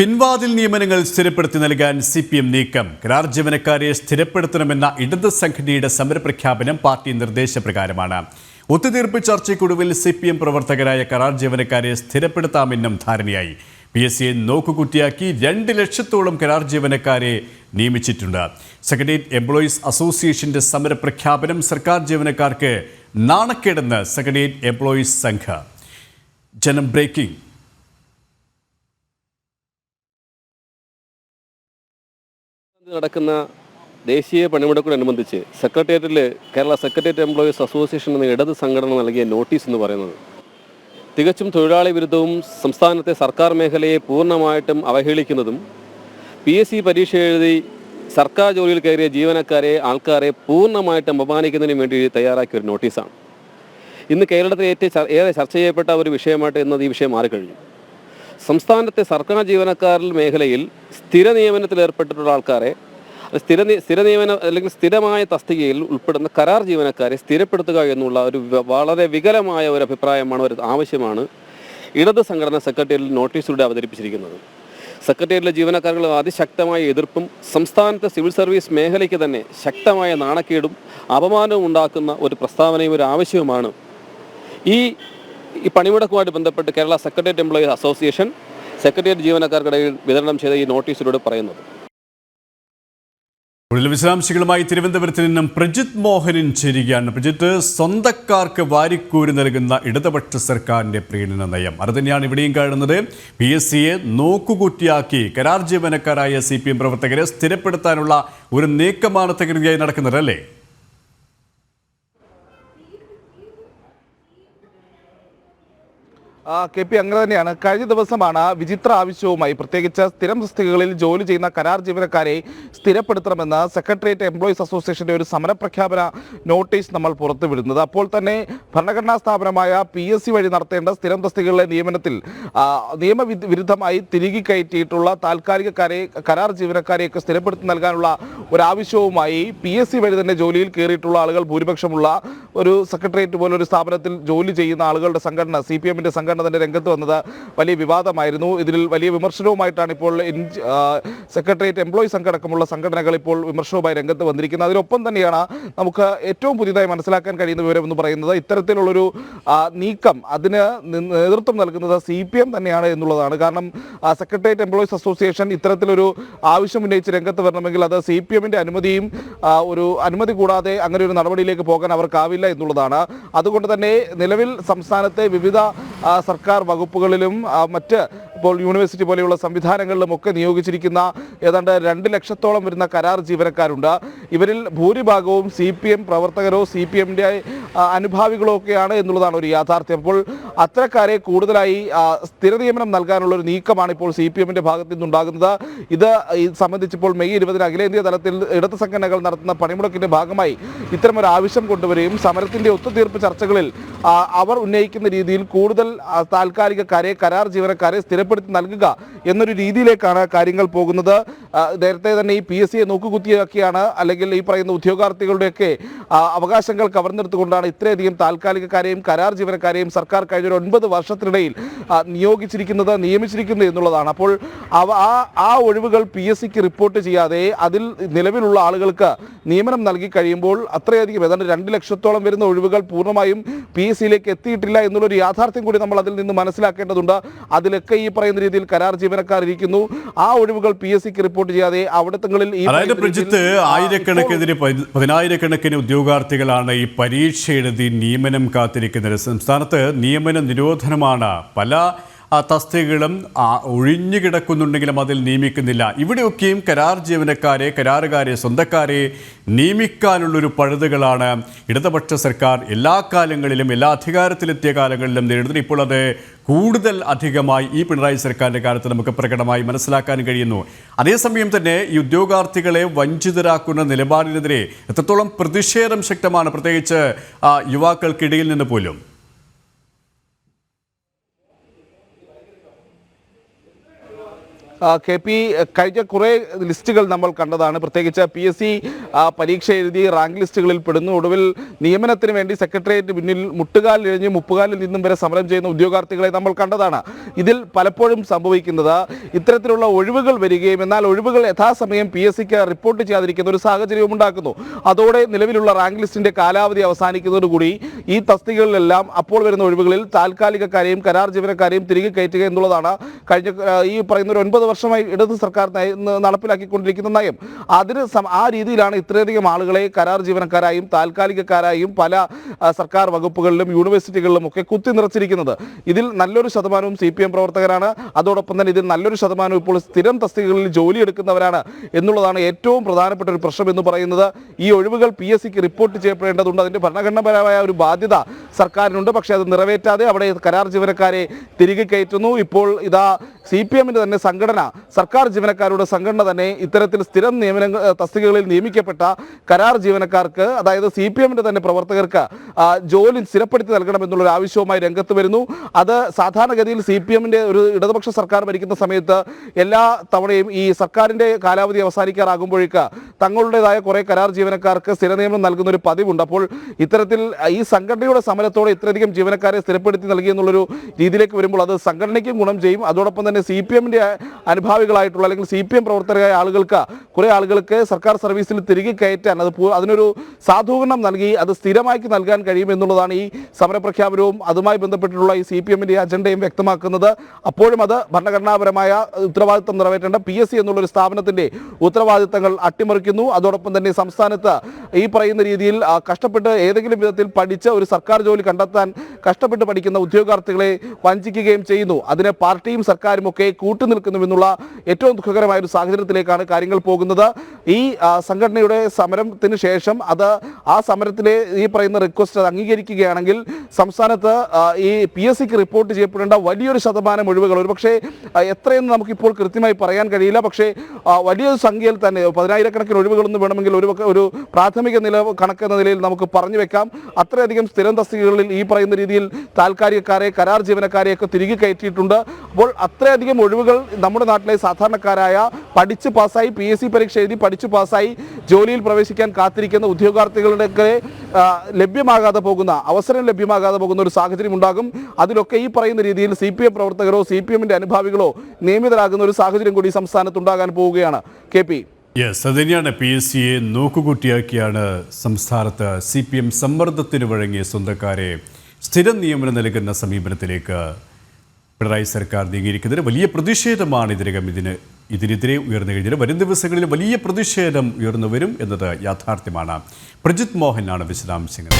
പിൻവാതിൽ നിയമനങ്ങൾ സ്ഥിരപ്പെടുത്തി നൽകാൻ സി പി എം നീക്കം. കരാർ ജീവനക്കാരെ സ്ഥിരപ്പെടുത്തണമെന്ന ഇടത് സംഘടനയുടെ സമരപ്രഖ്യാപനം പാർട്ടി നിർദ്ദേശപ്രകാരമാണ്. ഒത്തുതീർപ്പ് ചർച്ചയ്ക്കൊടുവിൽ സി പി എം പ്രവർത്തകരായ കരാർ ജീവനക്കാരെ സ്ഥിരപ്പെടുത്താമെന്നും ധാരണയായി. പി എസ് സിയെ നോക്കുകുത്തിയാക്കി രണ്ട് ലക്ഷത്തോളം കരാർ ജീവനക്കാരെ നിയമിച്ചിട്ടുണ്ട്. സെക്രട്ടേറിയറ്റ് എംപ്ലോയീസ് അസോസിയേഷന്റെ സമരപ്രഖ്യാപനം സർക്കാർ ജീവനക്കാർക്ക് നാണക്കേടെന്ന് സെക്രട്ടേറിയറ്റ് എംപ്ലോയീസ് സംഘം. ജനം ബ്രേക്കിംഗ്. നടക്കുന്ന ദേശീയ പണിമുടക്കോടനുബന്ധിച്ച് സെക്രട്ടേറിയറ്റിൽ കേരള സെക്രട്ടേറിയറ്റ് എംപ്ലോയീസ് അസോസിയേഷൻ എന്ന ഇടത് സംഘടന നൽകിയ നോട്ടീസ് എന്ന് പറയുന്നത്. തികച്ചും തൊഴിലാളി വിരുദ്ധവും സംസ്ഥാനത്തെ സർക്കാർ മേഖലയെ പൂർണമായിട്ടും അവഹേളിക്കുന്നതും പി എസ് സി പരീക്ഷ എഴുതി സർക്കാർ ജോലിയിൽ കയറിയ ജീവനക്കാരെ ആൾക്കാരെ പൂർണമായിട്ടും അപമാനിക്കുന്നതിന് വേണ്ടി തയ്യാറാക്കിയ ഒരു നോട്ടീസാണ്. ഇന്ന് കേരളത്തിൽ ഏറ്റവും ഏറെ ചർച്ച ചെയ്യപ്പെട്ട ഒരു വിഷയമായിട്ട് ഇന്നത് ഈ വിഷയം മാറിക്കഴിഞ്ഞു. സംസ്ഥാനത്തെ സർക്കാർ ജീവനക്കാരിൽ മേഖലയിൽ സ്ഥിര നിയമനത്തിൽ ഏർപ്പെട്ടിട്ടുള്ള ആൾക്കാരെ സ്ഥിര സ്ഥിര നിയമനം അല്ലെങ്കിൽ സ്ഥിരമായ തസ്തികയിൽ ഉൾപ്പെടുന്ന കരാർ ജീവനക്കാരെ സ്ഥിരപ്പെടുത്തുക എന്നുള്ള ഒരു വളരെ വികലമായ ഒരു അഭിപ്രായമാണ് ഒരു ആവശ്യമാണ് ഇടത് സംഘടന സെക്രട്ടേറിയറ്റിൽ നോട്ടീസിലൂടെ അവതരിപ്പിച്ചിരിക്കുന്നത്. സെക്രട്ടേറിയറ്റിലെ ജീവനക്കാരുടെ അതിശക്തമായ എതിർപ്പും സംസ്ഥാനത്തെ സിവിൽ സർവീസ് മേഖലയ്ക്ക് തന്നെ ശക്തമായ നാണക്കേടും അപമാനവും ഉണ്ടാക്കുന്ന ഒരു പ്രസ്താവനയും ഒരു ആവശ്യവുമാണ്. ഈ ഈ പണിമുടക്കുമായിട്ട് ബന്ധപ്പെട്ട് Kerala secretariat employees association secretariat ജീവനക്കാർക്കിടയിൽ വിതരണം ചെയ്ത ഈ നോട്ടീസിലൂടെ പറയുന്നത്. കൂടുതൽ വിശദാംശങ്ങളുമായി തിരുവനന്തപുരത്ത് നിന്നും പ്രജിത് മോഹനൻ ചേരുകയാണ്. പ്രജിത്ത് സ്വന്തക്കാർക്ക് വാരിക്കൂരി നൽകുന്ന ഇടതുപക്ഷ സർക്കാരിന്റെ പ്രീണന നയം. അത് തന്നെയാണ് ഇവിടെയും കാണുന്നത്. പി എസ് സിയെ നോക്കുകുറ്റിയാക്കി കരാർ ജീവനക്കാരായ സി പി എം പ്രവർത്തകരെ സ്ഥിരപ്പെടുത്താനുള്ള ഒരു നീക്കമാണ് തകൃതിയായി നടക്കുന്നത് അല്ലേ? കെ പി അങ്ങനെ തന്നെയാണ്. കഴിഞ്ഞ ദിവസമാണ് വിചിത്ര ആവശ്യവുമായി പ്രത്യേകിച്ച് സ്ഥിരം തസ്തികകളിൽ ജോലി ചെയ്യുന്ന കരാർ ജീവനക്കാരെ സ്ഥിരപ്പെടുത്തണമെന്ന് സെക്രട്ടേറിയറ്റ് എംപ്ലോയീസ് അസോസിയേഷന്റെ ഒരു സമരപ്രഖ്യാപന നോട്ടീസ് നമ്മൾ പുറത്തുവിടുന്നത്. അപ്പോൾ തന്നെ ഭരണഘടനാ സ്ഥാപനമായ പി എസ് സി വഴി നടത്തേണ്ട സ്ഥിരം തസ്തികകളിലെ നിയമനത്തിൽ നിയമവിരുദ്ധമായി നിയമവിരുദ്ധ തിരികെ കയറ്റിയിട്ടുള്ള താൽക്കാലികക്കാരെ കരാർ ജീവനക്കാരെയൊക്കെ സ്ഥിരപ്പെടുത്തി നൽകാനുള്ള ഒരു ആവശ്യവുമായി പി എസ് സി വഴി തന്നെ ജോലിയിൽ കയറിയിട്ടുള്ള ആളുകൾ ഭൂരിപക്ഷമുള്ള ഒരു സെക്രട്ടേറിയറ്റ് പോലെ ഒരു സ്ഥാപനത്തിൽ ജോലി ചെയ്യുന്ന ആളുകളുടെ സംഘടന സി പി എമ്മിന്റെ സംഘടന തന്നെ രംഗത്ത് വന്നത് വലിയ വിവാദമായിരുന്നു. ഇതിൽ വലിയ വിമർശനവുമായിട്ടാണ് ഇപ്പോൾ സെക്രട്ടേറിയറ്റ് എംപ്ലോയീസ് സംഘടക്കമുള്ള സംഘടനകൾ ഇപ്പോൾ വിമർശനവുമായി രംഗത്ത് വന്നിരിക്കുന്നത്. അതിനൊപ്പം തന്നെയാണ് നമുക്ക് ഏറ്റവും പുതിയതായി മനസ്സിലാക്കാൻ കഴിയുന്ന വിവരം എന്ന് പറയുന്നത് ഇത്തരത്തിലുള്ളൊരു നീക്കം അതിന് നേതൃത്വം നൽകുന്നത് സി പി എം തന്നെയാണ് എന്നുള്ളതാണ്. കാരണം സെക്രട്ടേറിയറ്റ് എംപ്ലോയീസ് അസോസിയേഷൻ ഇത്തരത്തിലൊരു ആവശ്യം ഉന്നയിച്ച് രംഗത്ത് വരണമെങ്കിൽ അത് സി പി എമ്മിന്റെ അനുമതിയും ഒരു അനുമതി കൂടാതെ അങ്ങനെ ഒരു നടപടിയിലേക്ക് പോകാൻ അവർക്കാവില്ല എന്നുള്ളതാണ്. അതുകൊണ്ട് തന്നെ നിലവിൽ സംസ്ഥാനത്തെ വിവിധ സർക്കാർ വകുപ്പുകളിലും മറ്റ് ഇപ്പോൾ യൂണിവേഴ്സിറ്റി പോലെയുള്ള സംവിധാനങ്ങളിലും ഒക്കെ നിയോഗിച്ചിരിക്കുന്ന ഏതാണ്ട് രണ്ട് ലക്ഷത്തോളം വരുന്ന കരാർ ജീവനക്കാരുണ്ട്. ഇവരിൽ ഭൂരിഭാഗവും സി പി എം പ്രവർത്തകരോ സി പി എമ്മിന്റെ അനുഭാവികളോ ഒക്കെയാണ് എന്നുള്ളതാണ് ഒരു യാഥാർത്ഥ്യം. അപ്പോൾ അത്തരക്കാരെ കൂടുതലായി സ്ഥിര നിയമനം നൽകാനുള്ള ഒരു നീക്കമാണ് ഇപ്പോൾ സി പി എമ്മിന്റെ ഭാഗത്തു നിന്നുണ്ടാകുന്നത്. ഇത് സംബന്ധിച്ചിപ്പോൾ മെയ് ഇരുപതിന് അഖിലേന്ത്യാ തലത്തിൽ ഇടത് സംഘടനകൾ നടത്തുന്ന പണിമുടക്കിന്റെ ഭാഗമായി ഇത്തരമൊരു ആവശ്യം കൊണ്ടുവരികയും സമരത്തിന്റെ ഒത്തുതീർപ്പ് ചർച്ചകളിൽ അവർ ഉന്നയിക്കുന്ന രീതിയിൽ കൂടുതൽ താൽക്കാലികക്കാരെ കരാർ ജീവനക്കാരെ സ്ഥിരപ്പെടുത്തി നൽകുക എന്നൊരു രീതിയിലേക്കാണ് കാര്യങ്ങൾ പോകുന്നത്. നേരത്തെ തന്നെ ഈ പി എസ് സിയെ നോക്കുകുത്തിയാക്കിയാണ് അല്ലെങ്കിൽ ഈ പറയുന്ന ഉദ്യോഗാർത്ഥികളുടെയൊക്കെ അവകാശങ്ങൾ കവർന്നെടുത്തുകൊണ്ടാണ് ഇത്രയധികം താൽക്കാലികക്കാരെയും കരാർ ജീവനക്കാരെയും സർക്കാർ കഴിഞ്ഞ ഒരു ഒൻപത് വർഷത്തിനിടയിൽ നിയോഗിച്ചിരിക്കുന്നത് നിയമിച്ചിരിക്കുന്നത് എന്നുള്ളതാണ്. അപ്പോൾ ആ ആ ഒഴിവുകൾ പി എസ് സിക്ക് റിപ്പോർട്ട് ചെയ്യാതെ അതിൽ നിലവിലുള്ള ആളുകൾക്ക് നിയമനം നൽകി കഴിയുമ്പോൾ അത്രയധികം ഏതാണ്ട് രണ്ട് ലക്ഷത്തോളം വരുന്ന ഒഴിവുകൾ പൂർണമായും പി എസ് സിയിലേക്ക് എത്തിയിട്ടില്ല എന്നുള്ളൊരു യാഥാർത്ഥ്യം കൂടി നമ്മൾ അതിൽ നിന്ന് മനസ്സിലാക്കേണ്ടതുണ്ട്. അതിലൊക്കെ ഈ പറയുന്ന രീതിയിൽ കരാർ ജീവനക്കാർ ഇരിക്കുന്നു. ആ ഒഴിവുകൾ പി എസ് സിക്ക് റിപ്പോർട്ട് ചെയ്യാതെ അവിടത്തങ്ങളിൽ ഈ അതായത് പ്രജിത്ത് ആയിരക്കണക്കിന് പതി- പതിനായിരക്കണക്കിന് ഉദ്യോഗാർത്ഥികളാണ് ഈ പരീക്ഷ എഴുതി നിയമനം കാത്തിരിക്കുന്നത്. സംസ്ഥാനത്ത് നിയമന നിരോധനമാണ്. പല തസ്തികകളും ഒഴിഞ്ഞു കിടക്കുന്നുണ്ടെങ്കിലും അതിൽ നിയമിക്കുന്നില്ല. ഇവിടെയൊക്കെയും കരാർ ജീവനക്കാരെ കരാറുകാരെ സ്വന്തക്കാരെ നിയമിക്കാനുള്ളൊരു പഴുതുകളാണ് ഇടതുപക്ഷ സർക്കാർ എല്ലാ കാലങ്ങളിലും എല്ലാ അധികാരത്തിലെത്തിയ കാലങ്ങളിലും നേരിടുന്നത്. ഇപ്പോൾ അത് കൂടുതൽ അധികമായി ഈ പിണറായി സർക്കാരിന്റെ കാലത്ത് നമുക്ക് പ്രകടമായി മനസ്സിലാക്കാൻ കഴിയുന്നു. അതേസമയം തന്നെ ഈ ഉദ്യോഗാർത്ഥികളെ വഞ്ചിതരാക്കുന്ന നിലപാടിനെതിരെ എത്രത്തോളം പ്രതിഷേധം ശക്തമാണ്. പ്രത്യേകിച്ച് യുവാക്കൾക്കിടയിൽ നിന്ന് പോലും. കെ പി കഴിഞ്ഞ കുറേ ലിസ്റ്റുകൾ നമ്മൾ കണ്ടതാണ്. പ്രത്യേകിച്ച് പി എസ് സി പരീക്ഷ എഴുതി റാങ്ക് ലിസ്റ്റുകളിൽ പെടുന്നു. ഒടുവിൽ നിയമനത്തിന് വേണ്ടി സെക്രട്ടേറിയറ്റ് മുന്നിൽ മുട്ടുകാലിൽ എഴിഞ്ഞ് മുപ്പുകാലിൽ നിന്നും വരെ സമരം ചെയ്യുന്ന ഉദ്യോഗാർത്ഥികളെ നമ്മൾ കണ്ടതാണ്. ഇതിൽ പലപ്പോഴും സംഭവിക്കുന്നത് ഇത്തരത്തിലുള്ള ഒഴിവുകൾ വരികയും എന്നാൽ ഒഴിവുകൾ യഥാസമയം പി എസ് സിക്ക് റിപ്പോർട്ട് ചെയ്യാതിരിക്കുന്ന ഒരു സാഹചര്യവും ഉണ്ടാക്കുന്നു. അതോടെ നിലവിലുള്ള റാങ്ക് ലിസ്റ്റിന്റെ കാലാവധി അവസാനിക്കുന്നതോടുകൂടി ഈ തസ്തികകളിലെല്ലാം അപ്പോൾ വരുന്ന ഒഴിവുകളിൽ താൽക്കാലികക്കാരെയും കരാർ ജീവനക്കാരെയും തിരികെ കയറ്റുക എന്നുള്ളതാണ് കഴിഞ്ഞ ഈ പറയുന്ന ഒരു ഒൻപത് വർഷമായി ഇടത് സർക്കാർ നടപ്പിലാക്കിക്കൊണ്ടിരിക്കുന്ന നയം. അതിന് ആ രീതിയിലാണ് ഇത്രയധികം ആളുകളെ കരാർ ജീവനക്കാരായും താൽക്കാലികക്കാരായും പല സർക്കാർ വകുപ്പുകളിലും യൂണിവേഴ്സിറ്റികളിലും ഒക്കെ കുത്തി നിറച്ചിരിക്കുന്നത്. ഇതിൽ നല്ലൊരു ശതമാനവും സി പി എം പ്രവർത്തകരാണ്. അതോടൊപ്പം തന്നെ ഇതിൽ നല്ലൊരു ശതമാനം ഇപ്പോൾ സ്ഥിരം തസ്തികകളിൽ ജോലിയെടുക്കുന്നവരാണ് എന്നുള്ളതാണ് ഏറ്റവും പ്രധാനപ്പെട്ട ഒരു പ്രശ്നം എന്ന് പറയുന്നത്. ഈ ഒഴിവുകൾ പി എസ് സിക്ക് റിപ്പോർട്ട് ചെയ്യപ്പെടേണ്ടതുണ്ട്. അതിന്റെ ഭരണഘടനാപരമായ ഒരു ബാധ്യത സർക്കാരിനുണ്ട്. പക്ഷേ അത് നിറവേറ്റാതെ അവിടെ കരാർ ജീവനക്കാരെ തിരികെ കയറ്റുന്നു. ഇപ്പോൾ ഇതാ സി പി എമ്മിന്റെ തന്നെ സംഘടന സർക്കാർ ജീവനക്കാരുടെ സംഘടന തന്നെ ഇത്തരത്തിൽ സ്ഥിരം നിയമന തസ്തികകളിൽ നിയമിക്കപ്പെട്ട കരാർ ജീവനക്കാർക്ക് അതായത് സി പി എമ്മിന്റെ തന്നെ പ്രവർത്തകർക്ക് ജോലി സ്ഥിരപ്പെടുത്തി നൽകണം എന്നുള്ളൊരു ആവശ്യവുമായി രംഗത്ത് വരുന്നു. അത് സാധാരണഗതിയിൽ സി പി എമ്മിന്റെ ഒരു ഇടതുപക്ഷ സർക്കാർ ഭരിക്കുന്ന സമയത്ത് എല്ലാ തവണയും ഈ സർക്കാരിന്റെ കാലാവധി അവസാനിക്കാറാകുമ്പോഴേക്ക് തങ്ങളുടേതായ കുറേ കരാർ ജീവനക്കാർക്ക് സ്ഥിര നിയമനം നൽകുന്ന ഒരു പതിവുണ്ട്. അപ്പോൾ ഇത്തരത്തിൽ ഈ സംഘടനയുടെ സമരത്തോടെ ഇത്രയധികം ജീവനക്കാരെ സ്ഥിരപ്പെടുത്തി നൽകി എന്നുള്ളൊരു രീതിയിലേക്ക് വരുമ്പോൾ അത് സംഘടനയ്ക്കും ഗുണം ചെയ്യും. അതോടൊപ്പം തന്നെ സി പി എമ്മിന്റെ അനുഭാവികളായിട്ടുള്ള അല്ലെങ്കിൽ സി പി എം പ്രവർത്തകരായ ആളുകൾക്ക് കുറേ ആളുകൾക്ക് സർക്കാർ സർവീസിൽ തിരികെ കയറ്റാൻ അത് അതിനൊരു സാധൂകരണം നൽകി അത് സ്ഥിരമാക്കി നൽകാൻ കഴിയും എന്നുള്ളതാണ് ഈ സമരപ്രഖ്യാപനവും അതുമായി ബന്ധപ്പെട്ടിട്ടുള്ള ഈ സി പി എമ്മിന്റെ അജണ്ടയും വ്യക്തമാക്കുന്നത്. അപ്പോഴും അത് ഭരണഘടനാപരമായ ഉത്തരവാദിത്തം നിറവേറ്റേണ്ട പി എസ് സി എന്നുള്ളൊരു സ്ഥാപനത്തിന്റെ ഉത്തരവാദിത്തങ്ങൾ അട്ടിമറിക്കുന്നു. അതോടൊപ്പം തന്നെ സംസ്ഥാനത്ത് ഈ പറയുന്ന രീതിയിൽ കഷ്ടപ്പെട്ട് ഏതെങ്കിലും വിധത്തിൽ പഠിച്ച് ഒരു സർക്കാർ ജോലി കണ്ടെത്താൻ കഷ്ടപ്പെട്ട് പഠിക്കുന്ന ഉദ്യോഗാർത്ഥികളെ വഞ്ചിക്കുകയും ചെയ്യുന്നു. അതിനെ പാർട്ടിയും സർക്കാരും ഒക്കെ കൂട്ടുനിൽക്കുന്നുവെന്നുള്ള ഏറ്റവും ദുഃഖകരമായ ഒരു സാഹചര്യത്തിലേക്കാണ് കാര്യങ്ങൾ പോകുന്നത്. ഈ സംഘടനയുടെ സമരത്തിന് ശേഷം അത് ആ സമരത്തിലെ ഈ പറയുന്ന റിക്വസ്റ്റ് അത് അംഗീകരിക്കുകയാണെങ്കിൽ സംസ്ഥാനത്ത് ഈ പി എസ് സിക്ക് റിപ്പോർട്ട് ചെയ്യപ്പെടേണ്ട വലിയൊരു ശതമാനം ഒഴിവുകൾ ഒരുപക്ഷെ എത്രയെന്ന് നമുക്കിപ്പോൾ കൃത്യമായി പറയാൻ കഴിയില്ല. പക്ഷേ വലിയൊരു സംഖ്യയിൽ തന്നെ പതിനായിരക്കണക്കിന് ഒഴിവുകളൊന്നും വേണമെങ്കിൽ ഒരു ഒരു പ്രാഥമിക നില കണക്കെന്ന നിലയിൽ നമുക്ക് പറഞ്ഞു വെക്കാം. അത്രയധികം സ്ഥിരം തസ്തികകളിൽ ഈ പറയുന്ന രീതിയിൽ താൽക്കാലികക്കാരെ കരാർ ജീവനക്കാരെയൊക്കെ തിരികെ കയറ്റിയിട്ടുണ്ട്. അപ്പോൾ അത്രയധികം ഒഴിവുകൾ നമ്മുടെ നാട്ടിലെ സാധാരണക്കാരായ പഠിച്ച് പാസ്സായി പി എസ് സി പരീക്ഷ എഴുതി പഠിച്ചു പാസ്സായി ജോലിയിൽ പ്രവേശിക്കാൻ കാത്തിരിക്കുന്ന ഉദ്യോഗാർത്ഥികളുടെയൊക്കെ ലഭ്യമാകാതെ പോകുന്ന അവസരം ലഭ്യമാകാതെ പോകുന്ന ഒരു സാഹചര്യം ഉണ്ടാകും. അതിലൊക്കെ ഈ പറയുന്ന രീതിയിൽ സി പി എം പ്രവർത്തകരോ സി പി എമ്മിന്റെ അനുഭാവികളോ നിയമിതരാകുന്ന ഒരു സാഹചര്യം കൂടി സംസ്ഥാനത്ത് ഉണ്ടാകാൻ പോവുകയാണ്. K P. യെസ് അത് തന്നെയാണ് പി എസ് സിയെ നോക്കുകുട്ടിയാക്കിയാണ് സംസ്ഥാനത്ത് സി പി എം സമ്മർദ്ദത്തിന് വഴങ്ങിയ സ്വന്തക്കാരെ സ്ഥിരം നിയമനം നൽകുന്ന സമീപനത്തിലേക്ക് പിണറായി സർക്കാർ നീങ്ങിയിരിക്കുന്നതിന് വലിയ പ്രതിഷേധമാണ് ഇതിനകം ഇതിന് ഇതിനെതിരെ ഉയർന്നു കഴിഞ്ഞത്. വരും ദിവസങ്ങളിൽ വലിയ പ്രതിഷേധം ഉയർന്നു വരും എന്നത് യാഥാർത്ഥ്യമാണ്. പ്രജിത് മോഹനാണ് വിശദാംശങ്ങൾ.